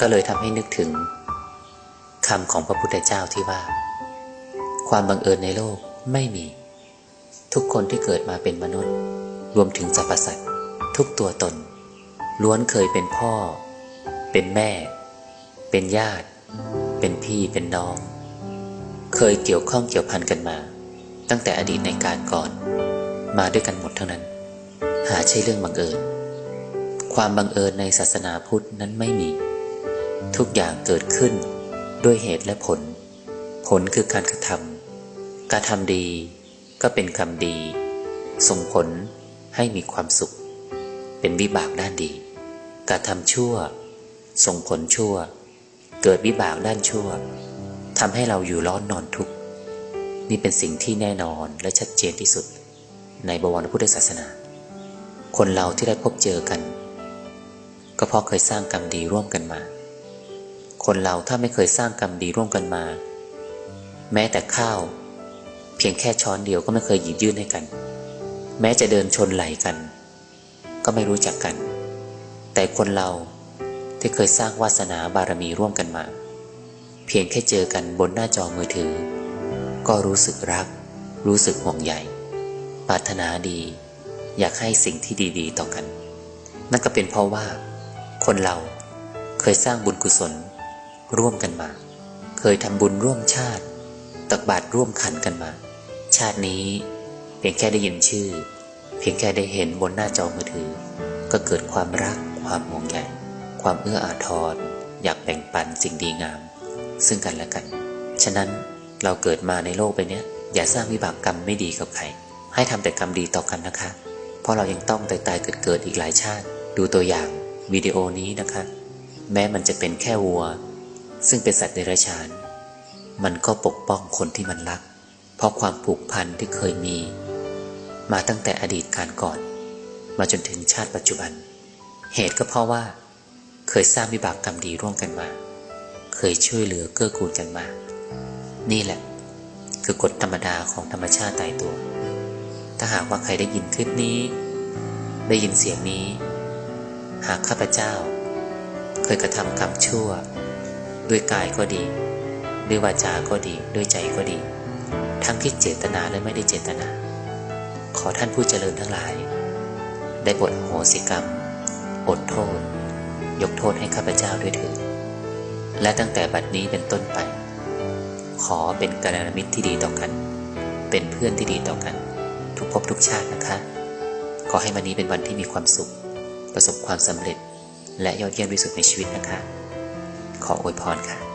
ก็เลยทำให้นึกถึงคำของพระพุทธเจ้าที่ว่า ความบังเอิญในโลกไม่มี ทุกคนที่เกิดมาเป็นมนุษย์ รวมถึงสรรพสัตว์ทุกตัวตน ล้วนเคยเป็นพ่อ เป็นแม่ เป็นญาติ เป็นพี่เป็นน้อง เคยเกี่ยวข้องเกี่ยวพันกันมา ตั้งแต่อดีตในการก่อน มาด้วยกันหมดเท่านั้น หาใช่เรื่องบังเอิญ ความบังเอิญในศาสนาพุทธนั้นไม่มี ทุกอย่างเกิดขึ้นด้วยเหตุและผล ผลคือการกระทำการทำดีก็เป็นกรรมดี ส่งผลให้มีความสุข เป็นวิบากด้านดี การทำชั่ว ส่งผลชั่ว เกิดวิบากด้านชั่วทำให้เราอยู่ร้อนนอนทุกข์นี่เป็นสิ่งที่แน่นอนและชัดเจนที่สุด ในบวรพุทธศาสนา คนเราที่ได้พบเจอกัน ก็เพราะเคยสร้างกรรมดีร่วมกันมา คนเราถ้าไม่เคยสร้างกรรมดีร่วมกันมา แม้แต่ข้าว เพียงแค่ช้อนเดียวก็ไม่เคยหยิบยื่นให้กัน แม้จะเดินชนไหลกัน ก็ไม่รู้จักกัน แต่คนเราที่เคยสร้างวาสนาบารมีร่วมกันมา เพียงแค่เจอกันบนหน้าจอมือถือ ก็รู้สึกรัก รู้สึกห่วงใยปรารถนาดี อยากให้สิ่งที่ดีๆ ต่อกัน นั่นก็เป็นเพราะว่า คนเราเคยสร้างบุญกุศล ร่วมกันมา เคยทำบุญร่วมชาติ ตักบาตรร่วมขันกันมา ชาตินี้ เพียงแค่ได้ยินชื่อ เพียงแค่ได้เห็นบนหน้าจอมือถือ ก็เกิดความรัก ความห่วงใยความเอื้ออาทรอยากแบ่งปันสิ่งดีงาม ซึ่งกันและกัน ฉะนั้นเราเกิดมาในโลกใบนี้อย่าสร้างวิบากกรรมไม่ดีกับใคร ให้ทำแต่กรรมดีต่อกันนะคะ เพราะเรายังต้องตายตายเกิดเกิดอีกหลายชาติ ดูตัวอย่างวิดีโอนี้นะคะ แม้มันจะเป็นแค่วัว ซึ่งเป็นสัตว์เดรัจฉาน มันก็ปกป้องคนที่มันรัก เพราะความผูกพันที่เคยมี มาตั้งแต่อดีตการก่อน มาจนถึงชาติปัจจุบัน เหตุก็เพราะว่า เคยสร้างวิบากกรรมดีร่วมกันมา เคยช่วยเหลือเกื้อกูลกันมา นี่แหละ คือกฎธรรมดาของธรรมชาติตายตัว ถ้าหากว่าใครได้ยินคลิปนี้ ได้ยินเสียงนี้ หากข้าพเจ้า เคยกระทำกรรมชั่ว ด้วยกายก็ดี ด้วยวาจาก็ดี ด้วยใจก็ดี ทั้งที่เจตนาและไม่ได้เจตนา ขอท่านผู้เจริญทั้งหลาย ได้บทโหสิกรรม อดโทษ ยกโทษให้ข้าพเจ้าด้วยเถิดและตั้งแต่บัดนี้เป็นต้นไป ขอเป็นกัลยาณมิตรที่ดีต่อกัน เป็นเพื่อนที่ดีต่อกัน ทุกภพทุกชาตินะคะ ขอให้วันนี้เป็นวันที่มีความสุข ประสบความสำเร็จ และยอดเยี่ยมที่สุดในชีวิตนะคะ ขออวยพรค่ะ